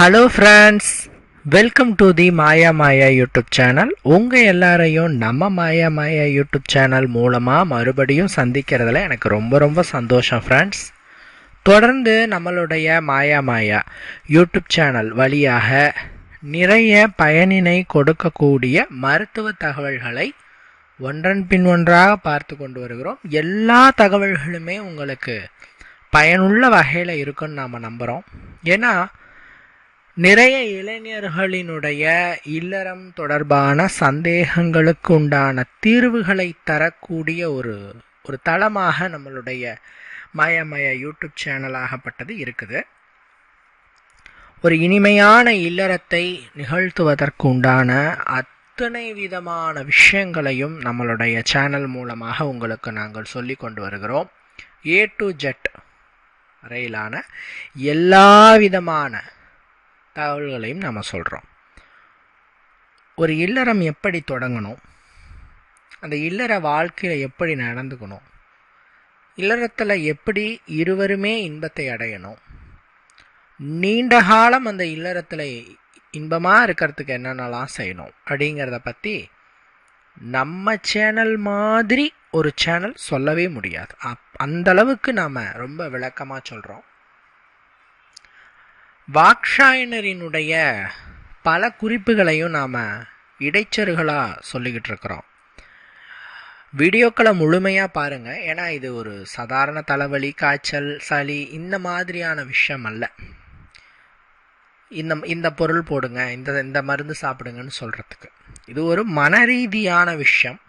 Hello friends welcome to the Maya Maya YouTube channel உங்கள் எல்லாரையும் நம்ம மாயா மாயா யூடியூப் சேனல் மூலமாக மறுபடியும் சந்திக்கிறதுல எனக்கு ரொம்ப ரொம்ப சந்தோஷம் ஃப்ரெண்ட்ஸ் தொடர்ந்து நம்மளுடைய மாயா மாயா யூடியூப் சேனல் வழியாக நிறைய பயனினை கொடுக்கக்கூடிய மருத்துவ தகவல்களை ஒன்றன் பின் ஒன்றாக பார்த்து கொண்டு வருகிறோம். எல்லா தகவல்களுமே உங்களுக்கு பயனுள்ள வகையில் இருக்குன்னு நாம் நம்புகிறோம் ஏன்னா நிறைய இளைஞர்களினுடைய இல்லறம் தொடர்பான சந்தேகங்களுக்கு உண்டான தீர்வுகளை தரக்கூடிய ஒரு ஒரு தளமாக நம்மளுடைய மயமய யூடியூப் சேனலாகப்பட்டது இருக்குது. ஒரு இனிமையான இல்லறத்தை நிகழ்த்துவதற்கு உண்டான அத்தனை விதமான விஷயங்களையும் நம்மளுடைய சேனல் மூலமாக உங்களுக்கு நாங்கள் சொல்லி கொண்டு வருகிறோம். ஏ டு ஜெட் வரையிலான எல்லா விதமான தகவல்களையும் நம்ம சொல்கிறோம் ஒரு இல்லறம் எப்படி தொடங்கணும்? அந்த இல்லற வாழ்க்கையில் எப்படி நடந்துக்கணும்? இல்லறத்தில் எப்படி இருவருமே இன்பத்தை அடையணும்? நீண்ட காலம் அந்த இல்லறத்தில் இன்பமாக இருக்கிறதுக்கு என்னென்னலாம் செய்யணும்? அப்படிங்கிறத பற்றி நம்ம சேனல் மாதிரி ஒரு சேனல் சொல்லவே முடியாது. அப் அந்தளவுக்கு நாம் ரொம்ப விளக்கமாக சொல்கிறோம் வாக்ஷாயனரினுடைய பல குறிப்புகளையும் நாம் இடைச்சறுகளாக சொல்லிக்கிட்டு இருக்கிறோம் வீடியோக்களை முழுமையாக பாருங்கள் ஏன்னா இது ஒரு சாதாரண தலைவலி காய்ச்சல் சளி இந்த மாதிரியான விஷயம் அல்ல. இந்த இந்த பொருள் போடுங்க இந்த இந்த மருந்து சாப்பிடுங்கன்னு சொல்கிறதுக்கு இது ஒரு மன ரீதியான விஷயம்.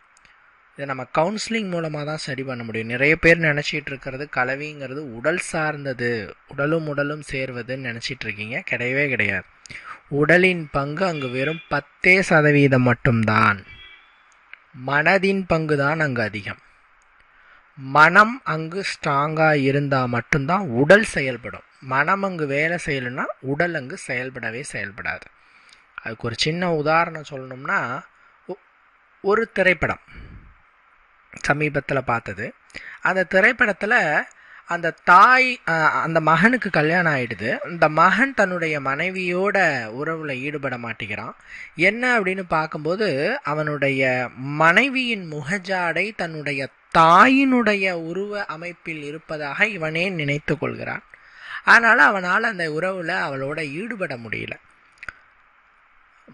இதை நம்ம கவுன்சிலிங் மூலமாக தான் சரி பண்ண முடியும். நிறைய பேர் நினச்சிட்டு இருக்கிறது கலவிங்கிறது உடல் சார்ந்தது. உடலும் உடலும் சேர்வதுன்னு நினச்சிட்டு இருக்கீங்க. கிடையவே கிடையாது. உடலின் பங்கு அங்கு வெறும் பத்தே சதவீதம் மட்டும்தான். மனதின் பங்கு தான் அங்கு அதிகம். மனம் அங்கு ஸ்ட்ராங்காக இருந்தால் மட்டும்தான் உடல் செயல்படும். மனம் அங்கு வேலை செய்யலைன்னா உடல் அங்கு செயல்படவே செயல்படாது. அதுக்கு ஒரு சின்ன உதாரணம் சொல்லணும்னா ஒரு திரைப்படம். சமீபத்தில் பார்த்தது. அந்த திரைப்படத்தில் அந்த தாய் அந்த மகனுக்கு கல்யாணம் ஆகிடுது அந்த மகன் தன்னுடைய மனைவியோட உறவில் ஈடுபட மாட்டேங்கிறான். என்ன அப்படின்னு பார்க்கும்போது அவனுடைய மனைவியின் முகஜாடை தன்னுடைய தாயினுடைய உருவ அமைப்பில் இருப்பதாக இவனே நினைத்து கொள்கிறான். அதனால் அவனால் அந்த உறவில் அவளோட ஈடுபட முடியல.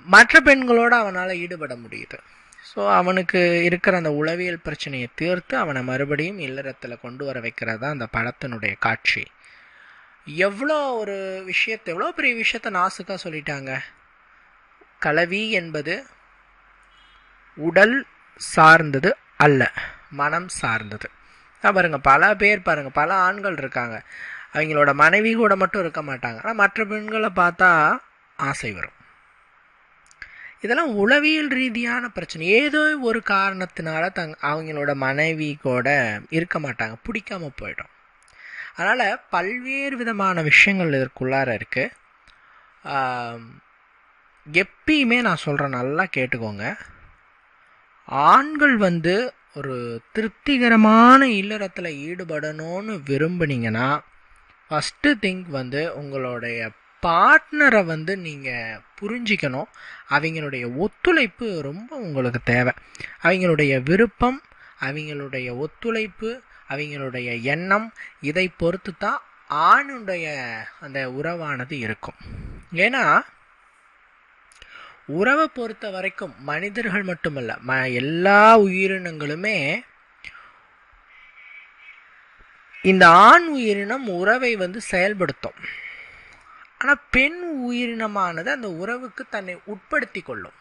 மற்ற பெண்களோடு அவனால் ஈடுபட முடியுது. ஸோ அவனுக்கு இருக்கிற அந்த உளவியல் பிரச்சனையை தீர்த்து அவனை மறுபடியும் இல்லறத்தில் கொண்டு வர வைக்கிறது தான் அந்த படத்தினுடைய காட்சி. எவ்வளோ ஒரு விஷயத்தை எவ்வளோ பெரிய விஷயத்த நாசுக்காக சொல்லிட்டாங்க? கலவி என்பது உடல் சார்ந்தது அல்ல மனம் சார்ந்தது. பாருங்கள் பல பேர் பாருங்கள் பல ஆண்கள் இருக்காங்க. அவங்களோட மனைவி கூட மட்டும் இருக்க மாட்டாங்க. ஆனால் மற்ற பெண்களை பார்த்தா ஆசை வரும். இதெல்லாம் உளவியல் ரீதியான பிரச்சனை. ஏதோ ஒரு காரணத்தினால தங் அவங்களோட மனைவி கூட இருக்க மாட்டாங்க. பிடிக்காம போயிடும். அதனால் பல்வேறு விதமான விஷயங்கள் இதற்குள்ளார இருக்குது எப்பயுமே நான் சொல்கிறேன் நல்லா கேட்டுக்கோங்க. ஆண்கள் வந்து ஒரு திருப்திகரமான இல்லறத்தில் ஈடுபடணும்னு விரும்புனீங்கன்னா ஃபஸ்ட்டு திங்க் வந்து உங்களுடைய பார்ட்னரை வந்து நீங்கள் புரிஞ்சிக்கணும். அவங்களுடைய ஒத்துழைப்பு ரொம்ப உங்களுக்கு தேவை. அவங்களுடைய விருப்பம் அவங்களுடைய ஒத்துழைப்பு அவங்களுடைய எண்ணம் இதை பொறுத்து தான் ஆணுடைய அந்த உறவானது இருக்கும். ஏன்னா உறவை பொறுத்த வரைக்கும் மனிதர்கள் மட்டுமல்ல ம எல்லா உயிரினங்களுமே இந்த ஆண் உயிரினம் உறவை வந்து செயல்படுத்தும். ஆனால் பெண் உயிரினமானது அந்த உறவுக்கு தன்னை உட்படுத்தி கொள்ளும்.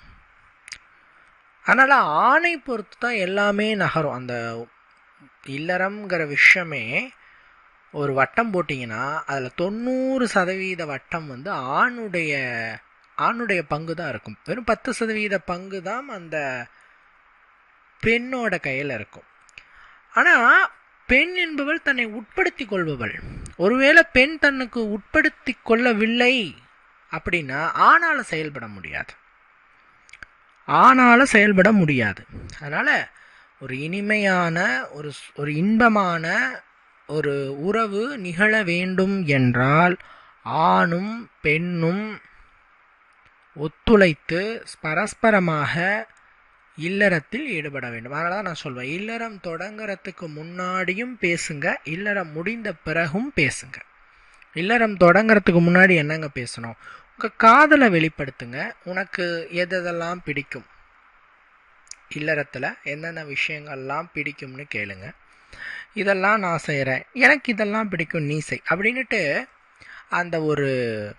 அதனால் ஆணை பொறுத்து தான் எல்லாமே நகரும். அந்த இல்லறம்ங்கிற விஷயமே ஒரு வட்டம் போட்டிங்கன்னா அதில் தொண்ணூறு சதவீத வட்டம் வந்து ஆணுடைய ஆணுடைய பங்கு தான் இருக்கும். வெறும் பத்து சதவீத பங்கு தான் அந்த பெண்ணோட கையில் இருக்கும். ஆனால் பெண் என்பவள் தன்னை உட்படுத்தி கொள்பவள். ஒருவேளை பெண் தன்னுக்கு உட்படுத்தி கொள்ளவில்லை அப்படின்னா ஆணால செயல்பட முடியாது. ஆணால் செயல்பட முடியாது. அதனால் ஒரு இனிமையான ஒரு ஒரு இன்பமான ஒரு உறவு நிகழ வேண்டும் என்றால் ஆணும் பெண்ணும் ஒத்துழைத்து பரஸ்பரமாக இல்லறத்தில் ஈடுபட வேண்டும். அதனால தான் நான் சொல்வேன். இல்லறம் தொடங்குறதுக்கு முன்னாடியும் பேசுங்க. இல்லறம் முடிந்த பிறகும் பேசுங்க. இல்லறம் தொடங்குறதுக்கு முன்னாடி என்னங்க பேசணும்? உங்கள் காதலை வெளிப்படுத்துங்க. உனக்கு எதெல்லாம் பிடிக்கும்? இல்லறத்தில் என்னென்ன விஷயங்கள்லாம் பிடிக்கும்னு கேளுங்க. இதெல்லாம் நான் செய்கிறேன் எனக்கு இதெல்லாம் பிடிக்கும் நீ செய். அப்படின்னுட்டு அந்த ஒரு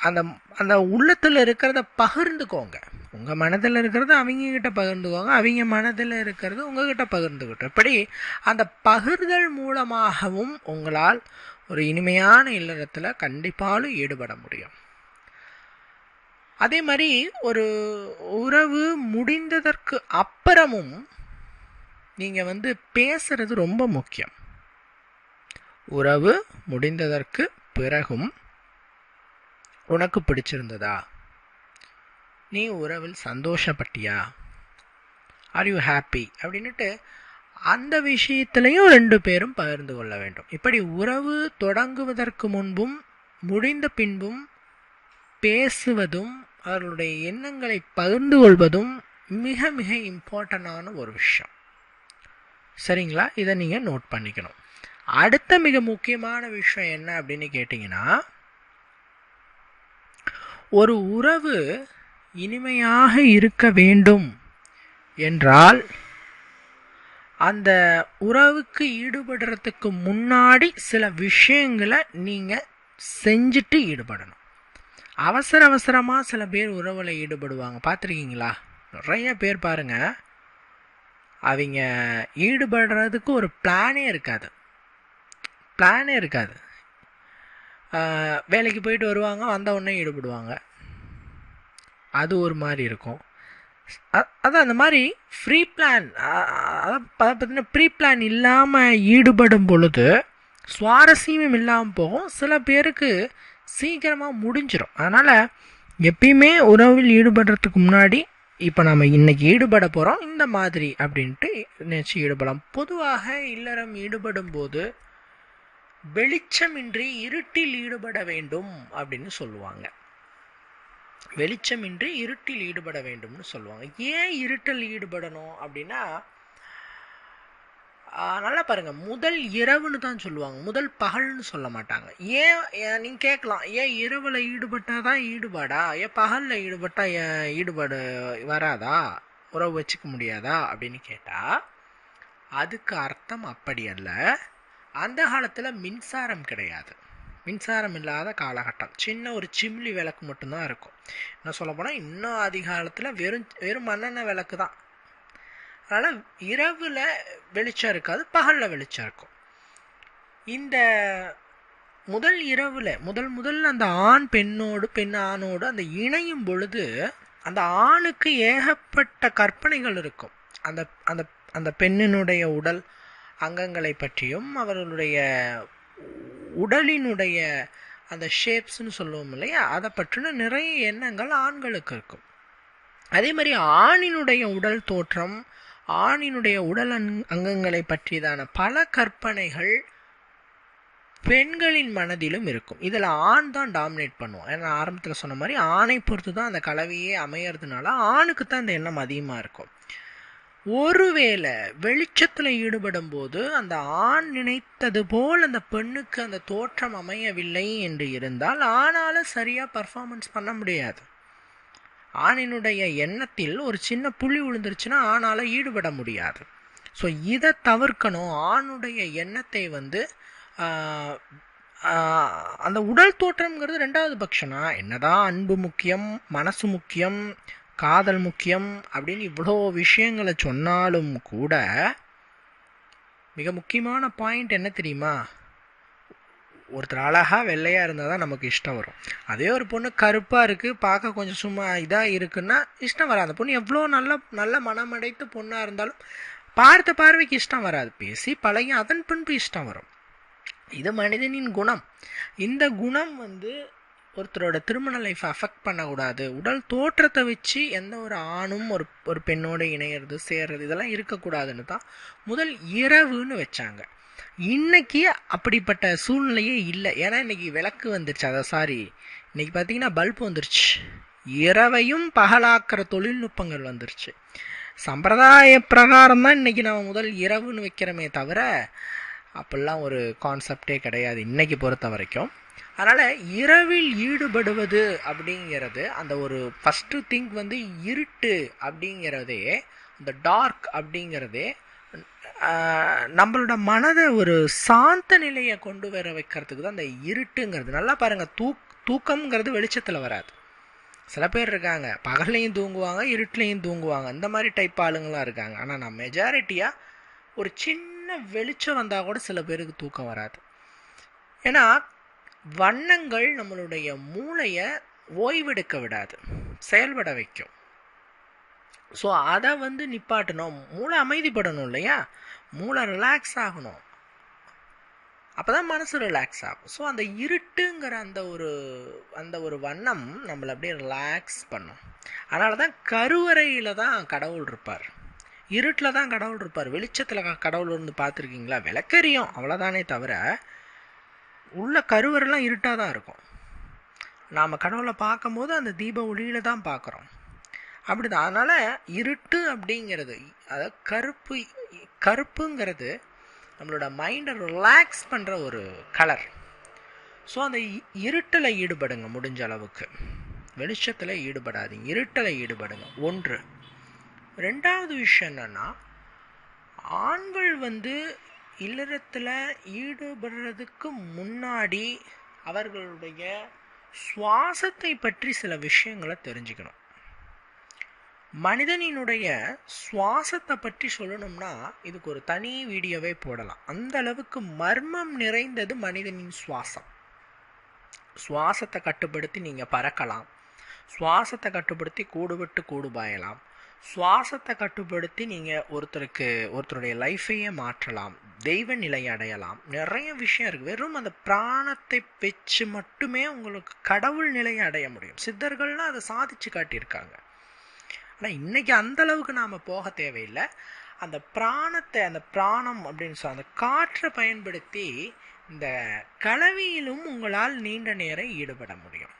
அந்த அந்த உள்ளத்தில் இருக்கிறத பகிர்ந்துக்கோங்க. உங்கள் மனதில் இருக்கிறது அவங்க கிட்ட பகிர்ந்துக்கோங்க. அவங்க மனதில் இருக்கிறது உங்ககிட்ட பகிர்ந்துக்கிட்டோம் இப்படி அந்த பகிர்தல் மூலமாகவும் உங்களால் ஒரு இனிமையான இல்லறத்தில் கண்டிப்பாலும் ஈடுபட முடியும். அதே மாதிரி ஒரு உறவு முடிந்ததற்கு அப்புறமும் நீங்கள் வந்து பேசுறது ரொம்ப முக்கியம். உறவு முடிந்ததற்கு பிறகும் உனக்கு பிடிச்சிருந்ததா? நீ உறவில் சந்தோஷப்பட்டியா? ஆர் யூ ஹாப்பி அப்படின்னுட்டு அந்த விஷயத்திலையும் ரெண்டு பேரும் பகிர்ந்து கொள்ள வேண்டும். இப்படி உறவு தொடங்குவதற்கு முன்பும் முடிந்த பின்பும் பேசுவதும் அவர்களுடைய எண்ணங்களை பகிர்ந்து கொள்வதும் மிக மிக இம்பார்ட்டண்டான ஒரு விஷயம். சரிங்களா? இதை நீங்கள் நோட் பண்ணிக்கணும். அடுத்த மிக முக்கியமான விஷயம் என்ன அப்படின்னு கேட்டிங்கன்னா ஒரு உறவு இனிமையாக இருக்க வேண்டும் என்றால் அந்த உறவுக்கு ஈடுபடுறதுக்கு முன்னாடி சில விஷயங்களை நீங்கள் செஞ்சுட்டு ஈடுபடணும். அவசர அவசரமாக சில பேர் உறவில் ஈடுபடுவாங்க. பார்த்துருக்கீங்களா? நிறைய பேர் பாருங்கள் அவங்க ஈடுபடுறதுக்கு ஒரு பிளானே இருக்காது. பிளானே இருக்காது. வேலைக்கு போயிட்டு வருவாங்க வந்த உடனே ஈடுபடுவாங்க. அது ஒரு மாதிரி இருக்கும். அதான் அந்த மாதிரி ஃப்ரீ பிளான் அதான் பார்த்தீங்கன்னா ப்ரீ பிளான் இல்லாமல் ஈடுபடும் பொழுது சுவாரஸ்யமும் இல்லாமல் போகும். சில பேருக்கு சீக்கிரமாக முடிஞ்சிடும் அதனால் எப்பயுமே உறவில் ஈடுபடுறதுக்கு முன்னாடி இப்போ நம்ம இன்றைக்கி ஈடுபட போகிறோம் இந்த மாதிரி அப்படின்ட்டு நினச்சி ஈடுபடலாம். பொதுவாக இல்லறம் ஈடுபடும் போது வெளிச்சமின்றி இருட்டில் ஈடுபட வேண்டும் அப்படின்னு சொல்லுவாங்க. வெளிச்சமின்றி இருட்டில் ஈடுபட வேண்டும்னு சொல்லுவாங்க. ஏன் இருட்டில் ஈடுபடணும் அப்படின்னா நல்லா பாருங்கள் முதல் இரவுன்னு தான் சொல்லுவாங்க. முதல் பகல்னு சொல்ல மாட்டாங்க. ஏன் நீங்கள் கேட்கலாம். ஏன் இரவில் ஈடுபட்டால் தான் ஈடுபாடா? ஏன் பகலில் ஈடுபட்டால் ஏன் ஈடுபாடு வராதா? உறவு வச்சுக்க முடியாதா? அப்படின்னு கேட்டால் அதுக்கு அர்த்தம் அப்படி அல்ல. அந்த காலத்தில் மின்சாரம் கிடையாது. மின்சாரம் இல்லாத காலகட்டம். சின்ன ஒரு சிம்லி விளக்கு மட்டும்தான் இருக்கும். என்ன சொல்ல போனால் இன்னும் அதிகாலத்தில் வெறும் வெறும் மண்ணெண்ணெய் விளக்கு தான். அதனால் இரவில் வெளிச்சம் இருக்காது பகலில் வெளிச்சம் இருக்கும். இந்த முதல் இரவில் முதல் முதல்ல அந்த ஆண் பெண்ணோடு பெண் ஆணோடு அந்த இணையும் பொழுது அந்த ஆணுக்கு ஏகப்பட்ட கற்பனைகள் இருக்கும். அந்த அந்த அந்த பெண்ணினுடைய உடல் அங்கங்களை பற்றியும் அவர்களுடைய உடலினுடைய அந்த ஷேப்ஸ்னு சொல்லுவோம் இல்லையா? அதை பற்றின நிறைய எண்ணங்கள் ஆண்களுக்கு இருக்கும். அதே மாதிரி ஆணினுடைய உடல் தோற்றம் ஆணினுடைய உடல் அங் அங்கங்களை பற்றியதான பல கற்பனைகள் பெண்களின் மனதிலும் இருக்கும். இதில் ஆண் தான் டாமினேட் பண்ணுவோம் ஏன்னா ஆரம்பத்தில் சொன்ன மாதிரி ஆணை பொறுத்து தான் அந்த கலவையே அமையறதுனால ஆணுக்கு தான் அந்த எண்ணம் அதிகமாக இருக்கும். ஒருவேளை வெளிச்சத்தில் ஈடுபடும் போது அந்த ஆண் நினைத்தது போல் அந்த பெண்ணுக்கு அந்த தோற்றம் அமையவில்லை என்று இருந்தால் ஆணால் சரியாக பர்ஃபார்மன்ஸ் பண்ண முடியாது. ஆணினுடைய எண்ணத்தில் ஒரு சின்ன புள்ளி விழுந்துருச்சுன்னா ஆணால் ஈடுபட முடியாது. ஸோ இதை தவிர்க்கணும். ஆணுடைய எண்ணத்தை வந்து அந்த உடல் தோற்றம்ங்கிறது ரெண்டாவது பட்சம்னா என்னதான் அன்பு முக்கியம் மனசு முக்கியம் காதல் முக்கியம் அப்படின்னு இவ்வளோ விஷயங்களை சொன்னாலும் கூட மிக முக்கியமான பாயிண்ட் என்ன தெரியுமா? ஒருத்தர் அழகாக வெள்ளையாக இருந்தால் தான் நமக்கு இஷ்டம் வரும். அதே ஒரு பொண்ணு கருப்பாக இருக்குது பார்க்க கொஞ்சம் சும்மா இதாக இருக்குன்னா இஷ்டம் வராது. அந்த பொண்ணு எவ்வளோ நல்ல நல்ல மனமடைத்த பொண்ணாக இருந்தாலும் பார்த்த பார்வைக்கு இஷ்டம் வராது. பேசி பழகி அதன் பின்பு இஷ்டம் வரும். இது மனிதனின் குணம். இந்த குணம் வந்து ஒருத்தரோட திருமண லைஃப் அஃபெக்ட் பண்ணக்கூடாது. உடல் தோற்றத்தை வச்சு எந்த ஒரு ஆணும் ஒரு ஒரு பெண்ணோடு இணையிறது சேர்றது இதெல்லாம் இருக்கக்கூடாதுன்னு தான் முதல் இரவுன்னு வச்சாங்க. இன்னைக்கு அப்படிப்பட்ட சூழ்நிலையே இல்லை. ஏன்னா இன்னைக்கு விளக்கு வந்துருச்சு. அதை சாரி இன்னைக்கு பார்த்தீங்கன்னா பல்ப் வந்துருச்சு. இரவையும் பகலாக்கிற தொழில்நுட்பங்கள் வந்துருச்சு. சம்பிரதாய பிரகாரம் தான் இன்றைக்கி நம்ம முதல் இரவுன்னு வைக்கிறோமே தவிர அப்படிலாம் ஒரு கான்செப்டே கிடையாது. இன்றைக்கி பொறுத்த வரைக்கும் அதனால் இரவில் ஈடுபடுவது அப்படிங்கிறது அந்த ஒரு ஃபஸ்ட்டு திங்க் வந்து இருட்டு அப்படிங்கிறதே இந்த டார்க் அப்படிங்கிறதே நம்மளோட மனதை ஒரு சாந்த நிலையை கொண்டு வர வைக்கிறதுக்கு தான் அந்த இருட்டுங்கிறது. நல்லா பாருங்கள் தூக் தூக்கம்ங்கிறது வெளிச்சத்தில் வராது. சில பேர் இருக்காங்க பகல்லையும் தூங்குவாங்க இருட்டுலையும் தூங்குவாங்க இந்த மாதிரி டைப் ஆளுங்களாம் இருக்காங்க. ஆனால் நான் மெஜாரிட்டியாக ஒரு சின்ன வெளிச்சம் வந்தால் கூட சில பேருக்கு தூக்கம் வராது. ஏன்னா வண்ணங்கள் நம்மளுடைய மூளையை ஓய்வெடுக்க விடாது. செயல்பட வைக்கும். ஸோ அதை வந்து நிப்பாட்டணும். மூளை அமைதிப்படணும் இல்லையா? மூளை ரிலாக்ஸ் ஆகணும். அப்போ தான் மனசு ரிலாக்ஸ் ஆகும். ஸோ அந்த இருட்டுங்கிற அந்த ஒரு அந்த ஒரு வண்ணம் நம்மளை அப்படியே ரிலாக்ஸ் பண்ணும். அதனால தான் கருவறையில் தான் கடவுள் இருப்பார். இருட்டில் தான் கடவுள் இருப்பார். வெளிச்சத்தில் கடவுள் இருந்து பார்த்துருக்கீங்களா? விளக்கறியும் அவ்வளோதானே தவிர உள்ள கருவறெல்லாம் இருட்டாக தான் இருக்கும். நாம் கடவுளை பார்க்கும்போது அந்த தீப ஒளியில் தான் பார்க்குறோம். அப்படி தான் அதனால் இருட்டு அப்படிங்கிறது அதாவது கருப்பு கருப்புங்கிறது நம்மளோட மைண்டை ரிலாக்ஸ் பண்ணுற ஒரு கலர் ஸோ அந்த இ- இருட்டில் ஈடுபடுங்க முடிஞ்ச அளவுக்கு. வெளிச்சத்தில் ஈடுபடாதீங்க. இருட்டில் ஈடுபடுங்க. ஒன்று. ரெண்டாவது விஷயம் என்னென்னா ஆண்கள் வந்து இல்லறத்தில் ஈடுபடுறதுக்கு முன்னாடி அவர்களுடைய சுவாசத்தை பற்றி சில விஷயங்களை தெரிஞ்சுக்கணும். மனிதனினுடைய சுவாசத்தை பற்றி சொல்லணும்னா இதுக்கு ஒரு தனி வீடியோவே போடலாம். அந்த அளவுக்கு மர்மம் நிறைந்தது மனிதனின் சுவாசம். சுவாசத்தை கட்டுப்படுத்தி நீங்கள் பறக்கலாம். சுவாசத்தை கட்டுப்படுத்தி கூடுபட்டு கூடு பாயலாம். சுவாசத்தை கட்டுப்படுத்தி நீங்கள் ஒருத்தருக்கு ஒருத்தருடைய லைஃபையே மாற்றலாம் தெய்வ நிலை அடையலாம். நிறைய விஷயம் இருக்குது வெறும் அந்த பிராணத்தை வச்சு மட்டுமே உங்களுக்கு கடவுள் நிலையை அடைய முடியும். சித்தர்கள்லாம் அதை சாதிச்சு காட்டியிருக்காங்க. ஆனால் இன்னைக்கு அந்த அளவுக்கு நாம் போக தேவையில்லை. அந்த பிராணத்தை அந்த பிராணம் அப்படின்னு சொல்ல அந்த காற்றை பயன்படுத்தி இந்த கலவியிலும் உங்களால் நீண்ட நேரம் ஈடுபட முடியும்.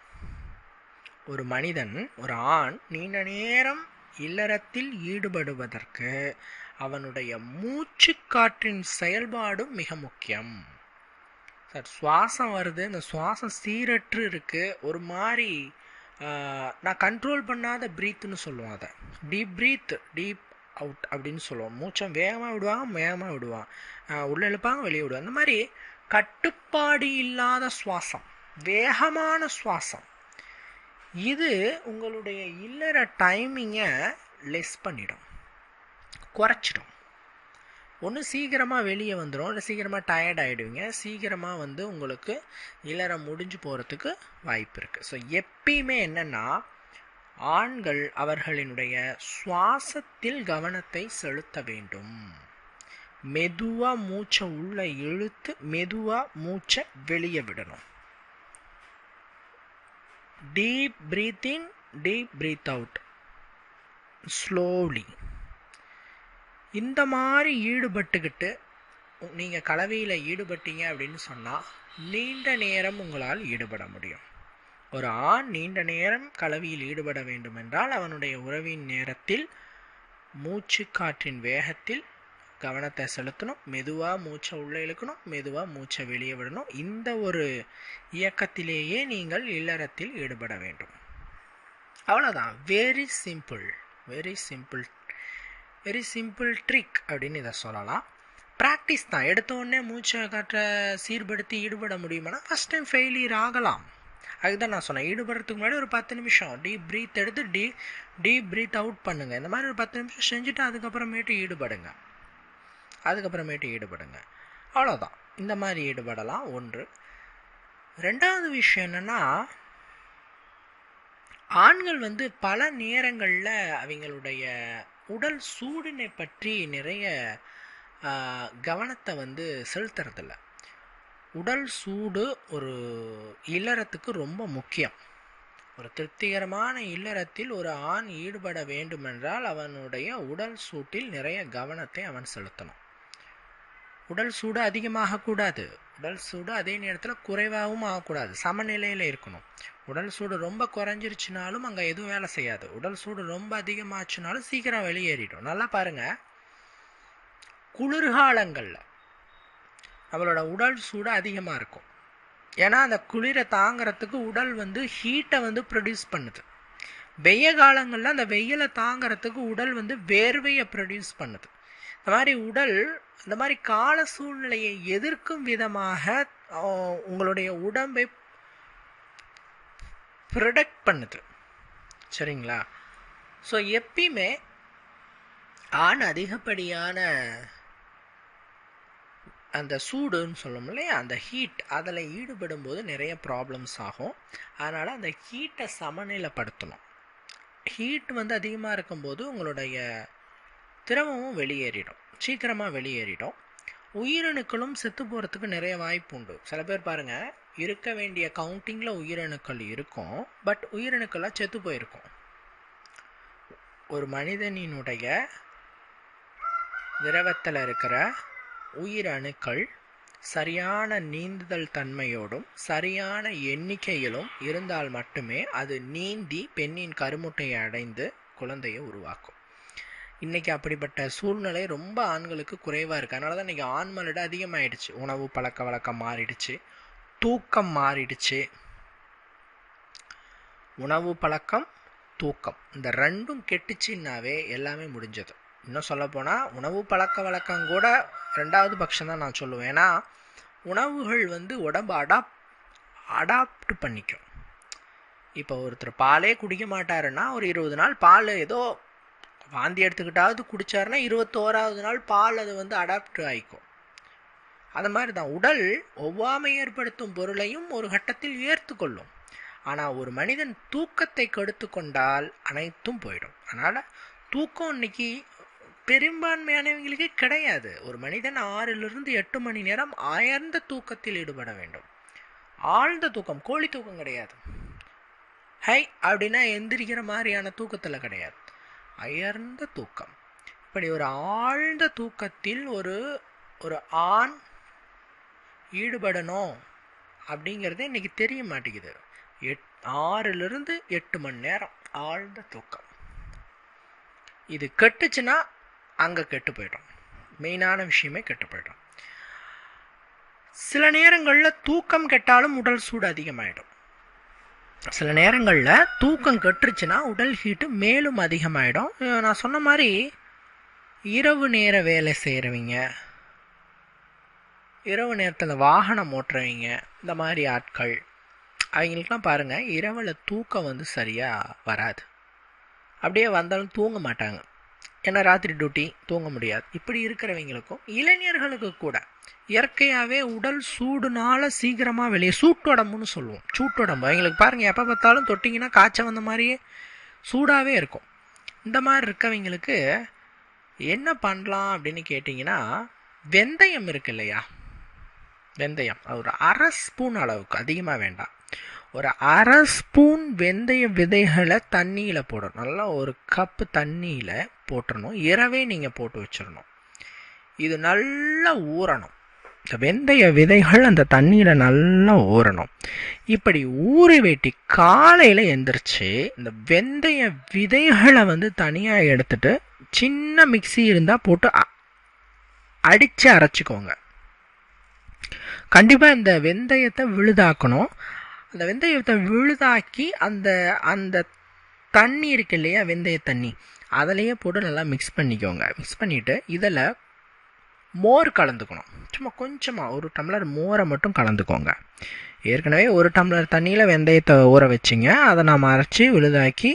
ஒரு மனிதன் ஒரு ஆண் நீண்ட நேரம் இல்லறத்தில் ஈடுபடுவதற்கு அவனுடைய மூச்சு காற்றின் செயல்பாடும் மிக முக்கியம். சார் சுவாசம் வருது. இந்த சுவாசம் சீரற்று இருக்கு. ஒரு மாதிரி நான் கண்ட்ரோல் பண்ணாத ப்ரீத்துன்னு சொல்லுவோம் அதை. டீப் ப்ரீத் டீப் அவுட் அப்படின்னு சொல்லுவோம். மூச்சம் வேகமாக விடுவாங்க வேகமாக விடுவான் உள்ளே இழுப்பாங்க வெளியே விடுவாங்க. அந்த மாதிரி கட்டுப்பாடு இல்லாத சுவாசம் வேகமான சுவாசம் இது உங்களுடைய இல்லற டைமிங்கை லெஸ் பண்ணிடும். குறைச்சிடும். ஒன்று சீக்கிரமாக வெளியே வந்துடும் இல்லை சீக்கிரமாக டயர்ட் ஆகிடுவீங்க சீக்கிரமாக வந்து உங்களுக்கு இல்லறம் முடிஞ்சு போகிறதுக்கு வாய்ப்பு இருக்குது ஸோ எப்பயுமே என்னென்னா ஆண்கள் அவர்களினுடைய சுவாசத்தில் கவனத்தை செலுத்த வேண்டும். மெதுவாக மூச்சை உள்ளே இழுத்து மெதுவாக மூச்சை வெளியே விடணும். Deep breath in deep breath out slowly இந்த மாதிரி ஈடுபட்டுக்கிட்டு நீங்கள் கலவையில் ஈடுபட்டீங்க அப்படின்னு சொன்னால் நீண்ட நேரம் உங்களால் ஈடுபட முடியும். ஒரு ஆண் நீண்ட நேரம் கலவியில் ஈடுபட வேண்டும் என்றால் அவனுடைய உறவின் நேரத்தில் மூச்சு காற்றின் வேகத்தில் கவனத்தை செலுத்தணும் மெதுவாக மூச்சை உள்ளே இழுக்கணும் மெதுவாக மூச்சை வெளியே விடணும். இந்த ஒரு இயக்கத்திலேயே நீங்கள் இல்லறத்தில் ஈடுபட வேண்டும். அவ்வளோதான் very simple very simple very simple trick அப்படின்னு இதை சொல்லலாம். ப்ராக்டிஸ் தான். எடுத்த உடனே மூச்சை காற்றை சீர்படுத்தி ஈடுபட முடியுமானா ஃபஸ்ட் டைம் ஃபெயிலியர் ஆகலாம். அதுதான் நான் சொன்னேன். ஈடுபடுறதுக்கு முன்னாடி ஒரு பத்து நிமிஷம். டீப் ப்ரீத் எடுத்து டீப் டீப் ப்ரீத் அவுட் பண்ணுங்கள் இந்த மாதிரி ஒரு பத்து நிமிஷம் செஞ்சுட்டு அதுக்கப்புறமேட்டு ஈடுபடுங்க. அதுக்கப்புறமேட்டு ஈடுபடுங்க. அவ்வளோதான் இந்த மாதிரி ஈடுபடலாம். ஒன்று. ரெண்டாவது விஷயம் என்னென்னா ஆண்கள் வந்து பல நேரங்களில் அவங்களுடைய உடல் சூடினை பற்றி நிறைய கவனத்தை வந்து செலுத்துறதில்ல. உடல் சூடு ஒரு இல்லறத்துக்கு ரொம்ப முக்கியம். ஒரு திருப்திகரமான இல்லறத்தில் ஒரு ஆண் ஈடுபட வேண்டுமென்றால் அவனுடைய உடல் சூட்டில் நிறைய கவனத்தை அவன் செலுத்தணும். உடல் சூடு அதிகமாகக்கூடாது உடல் சூடு அதே நேரத்தில் குறைவாகவும் ஆகக்கூடாது. சமநிலையில் இருக்கணும். உடல் சூடு ரொம்ப குறைஞ்சிருச்சுனாலும் அங்கே எதுவும் வேலை செய்யாது. உடல் சூடு ரொம்ப அதிகமாச்சுனாலும் சீக்கிரம் வெளியேறிடும். நல்லா பாருங்கள் குளிர்காலங்களில் நம்மளோட உடல் சூடு அதிகமாக இருக்கும். ஏன்னா அந்த குளிரை தாங்கிறதுக்கு உடல் வந்து ஹீட்டை வந்து ப்ரொடியூஸ் பண்ணுது. வெய்ய காலங்களில் அந்த வெயிலை தாங்கிறதுக்கு உடல் வந்து வேர்வையை ப்ரொடியூஸ் பண்ணுது. இந்த மாதிரி உடல் இந்த மாதிரி கால சூழ்நிலையை எதிர்க்கும் விதமாக உங்களுடைய உடம்பை ப்ரொடக்ட் பண்ணுது. சரிங்களா? ஸோ எப்பயுமே ஆண் அதிகப்படியான அந்த சூடுன்னு சொல்லும் இல்லையா? அந்த ஹீட் அதில் ஈடுபடும் போது நிறைய ப்ராப்ளம்ஸ் ஆகும். அதனால் அந்த ஹீட்டை சமநிலைப்படுத்தணும். ஹீட் வந்து அதிகமாக இருக்கும்போது உங்களுடைய திரவமும் வெளியேறிடும். சீக்கிரமாக வெளியேறிடும். உயிரணுக்களும் செத்து போகிறதுக்கு நிறைய வாய்ப்பு உண்டு. சில பேர் பாருங்கள் இருக்க வேண்டிய கவுண்டிங்கில் உயிரணுக்கள் இருக்கும் பட் உயிரணுக்கள்லாம் செத்து போயிருக்கும். ஒரு மனிதனினுடைய திரவத்தில் இருக்கிற உயிரணுக்கள் சரியான நீந்துதல் தன்மையோடும் சரியான எண்ணிக்கையிலும் இருந்தால் மட்டுமே அது நீந்தி பெண்ணின் கருமுட்டையை அடைந்து குழந்தையை உருவாக்கும். இன்றைக்கி அப்படிப்பட்ட சூழ்நிலை ரொம்ப ஆண்களுக்கு குறைவாக இருக்குது அதனால தான் இன்றைக்கி ஆண்மலோட அதிகமாகிடுச்சு உணவு பழக்க வழக்கம் மாறிடுச்சு. தூக்கம் மாறிடுச்சு. உணவு பழக்கம் தூக்கம். இந்த ரெண்டும் கெட்டுச்சுன்னாவே எல்லாமே முடிஞ்சது. இன்னும் சொல்லப்போனால் உணவு பழக்க வழக்கம் கூட ரெண்டாவது பட்சம் தான் நான் சொல்லுவேன். ஏன்னா உணவுகள் வந்து உடம்பு அடாப் அடாப்ட் பண்ணிக்கும். இப்போ ஒருத்தர் பாலே குடிக்க மாட்டாருன்னா ஒரு இருபது நாள் பால் ஏதோ வாந்தி எடுத்துக்கிட்டாவது குடிச்சாருன்னா இருபத்தோராவது நாள் பால் அது வந்து அடாப்ட் ஆகிக்கும் அது மாதிரி தான் உடல் ஒவ்வாமை ஏற்படுத்தும் பொருளையும் ஒரு கட்டத்தில் ஏற்றுக்கொள்ளும் ஆனால் ஒரு மனிதன் தூக்கத்தை கெடுத்து கொண்டால் அனைத்தும் போயிடும். அதனால் தூக்கம் இன்னைக்கு பெரும்பான்மையானவங்களுக்கு கிடையாது. ஒரு மனிதன் ஆறிலிருந்து எட்டு மணி நேரம் அயர்ந்த தூக்கத்தில் ஈடுபட வேண்டும். ஆழ்ந்த தூக்கம் கோழி தூக்கம் கிடையாது. ஹை அப்படின்னா எந்திரிக்கிற மாதிரியான தூக்கத்தில் கிடையாது. அயர்ந்த தூக்கம். இப்படி ஒரு ஆழ்ந்த தூக்கத்தில் ஒரு ஒரு ஆண் ஈடுபடணும் அப்படிங்கிறது இன்னைக்கு தெரிய மாட்டேங்குது. எட் ஆறிலிருந்து எட்டு மணி நேரம் ஆழ்ந்த தூக்கம். இது கெட்டுச்சுன்னா அங்கே கெட்டு போயிடும். மெயினான விஷயமே கெட்டு போயிடும். சில நேரங்களில் தூக்கம் கெட்டாலும் உடல் சூடு அதிகமாயிடும். சில நேரங்களில் தூக்கம் கெட்டுருச்சுன்னா உடல் ஹீட்டு மேலும் அதிகமாயிடும். நான் சொன்ன மாதிரி இரவு நேர வேலை செய்கிறவங்க இரவு நேரத்தில் வாகனம் ஓட்டுறவங்க இந்த மாதிரி ஆட்கள் அவங்களுக்குலாம் பாருங்கள் இரவில் தூக்கம் வந்து சரியாக வராது. அப்படியே வந்தாலும் தூங்க மாட்டாங்க. ஏன்னா ராத்திரி டியூட்டி தூங்க முடியாது. இப்படி இருக்கிறவங்களுக்கும் இளைஞர்களுக்கு கூட இயற்கையாகவே உடல் சூடுனால சீக்கிரமாக வெளியே சூட்டுடம்புன்னு சொல்லுவோம். சூட்டுடம்பு. எங்களுக்கு பாருங்கள் எப்போ பார்த்தாலும் தொட்டிங்கன்னா காய்ச்சல் வந்த மாதிரியே சூடாகவே இருக்கும். இந்த மாதிரி இருக்கவங்களுக்கு என்ன பண்ணலாம் அப்படின்னு கேட்டிங்கன்னா வெந்தயம் இருக்கு இல்லையா? வெந்தயம். ஒரு அரை ஸ்பூன் அளவுக்கு அதிகமாக வேண்டாம். ஒரு அரை ஸ்பூன் வெந்தய விதைகளை தண்ணியில் போடணும். நல்லா ஒரு கப்பு தண்ணியில் போட்டுடணும் இரவே நீங்கள் போட்டு வச்சிடணும் இது நல்லா ஊறணும். வெந்தய விதைகள் அந்த தண்ணியில் நல்லா ஊறணும். இப்படி ஊறி வெட்டி காலையில் எந்திரிச்சு இந்த வெந்தய விதைகளை வந்து தனியாக எடுத்துட்டு சின்ன மிக்ஸி இருந்தால் போட்டு அ- அடித்து அரைச்சிக்கோங்க. கண்டிப்பாக இந்த வெந்தயத்தை விழுதாக்கணும். அந்த வெந்தயத்தை விழுதாக்கி அந்த அந்த தண்ணி இருக்கு இல்லையா வெந்தய தண்ணி அதிலையே போட்டு நல்லா மிக்ஸ் பண்ணிக்கோங்க. மிக்ஸ் பண்ணிவிட்டு இதில் மோர் கலந்துக்கணும். சும்மா கொஞ்சமாக ஒரு டம்ளர் மோரை மட்டும் கலந்துக்கோங்க. ஏற்கனவே ஒரு டம்ளர் தண்ணியில் வெந்தயத்தை ஊற வச்சிங்க. அதை நாம் அரைச்சி விழுதாக்கி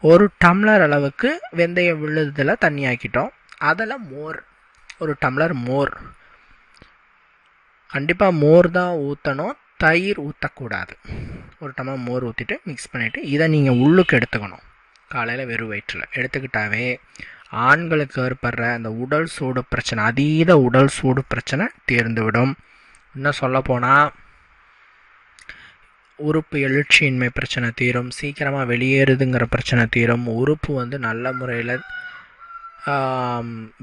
ஒரு டம்ளர் அளவுக்கு வெந்தய விழுதில் தண்ணி ஆக்கிட்டோம். அதில் மோர் ஒரு டம்ளர் மோர். கண்டிப்பாக மோர் தான் ஊற்றணும் தயிர் ஊற்றக்கூடாது ஒரு டம்ளர் மோர் ஊற்றிட்டு மிக்ஸ் பண்ணிவிட்டு இதை நீங்கள் உள்ளுக்கு எடுத்துக்கணும். காலையில் வெறும் வயிற்றில். எடுத்துக்கிட்டாவே ஆண்களுக்கு ஏற்படுற அந்த உடல் சூடு பிரச்சனை அதீத உடல் சூடு பிரச்சனை தீர்ந்துவிடும். இன்னும் சொல்லப்போனால் உறுப்பு எழுச்சியின்மை பிரச்சனை தீரும் சீக்கிரமாக வெளியேறுதுங்கிற பிரச்சனை தீரும் உறுப்பு வந்து நல்ல முறையில்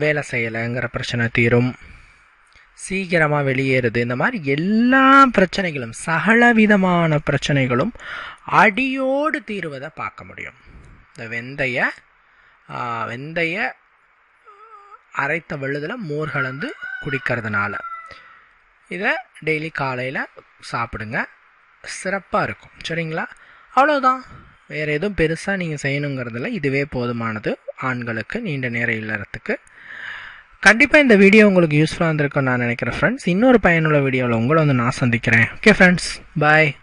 வேலை செய்யலைங்கிற பிரச்சனை தீரும். சீக்கிரமாக வெளியேறுது. இந்த மாதிரி எல்லா பிரச்சனைகளும் சகல விதமான பிரச்சனைகளும் அடியோடு தீருவதை பார்க்க முடியும். இந்த வெந்தய வெந்தய அரைத்த வெள்ளத்தில் மோர் கலந்து குடிக்கிறதுனால. இதை டெய்லி காலையில் சாப்பிடுங்க. சிறப்பாக இருக்கும். சரிங்களா? அவ்வளோதான் வேறு எதுவும் பெருசாக நீங்கள் செய்யணுங்கிறதுல இதுவே போதுமானது. ஆண்களுக்கு நீண்ட நேரம் இல்லறத்துக்கு. கண்டிப்பாக இந்த வீடியோ உங்களுக்கு யூஸ்ஃபுல்லாக இருந்திருக்கும்னு நான் நினைக்கிறேன் ஃப்ரெண்ட்ஸ் இன்னொரு பயனுள்ள வீடியோவில் உங்களை வந்து நான் சந்திக்கிறேன். Okay friends bye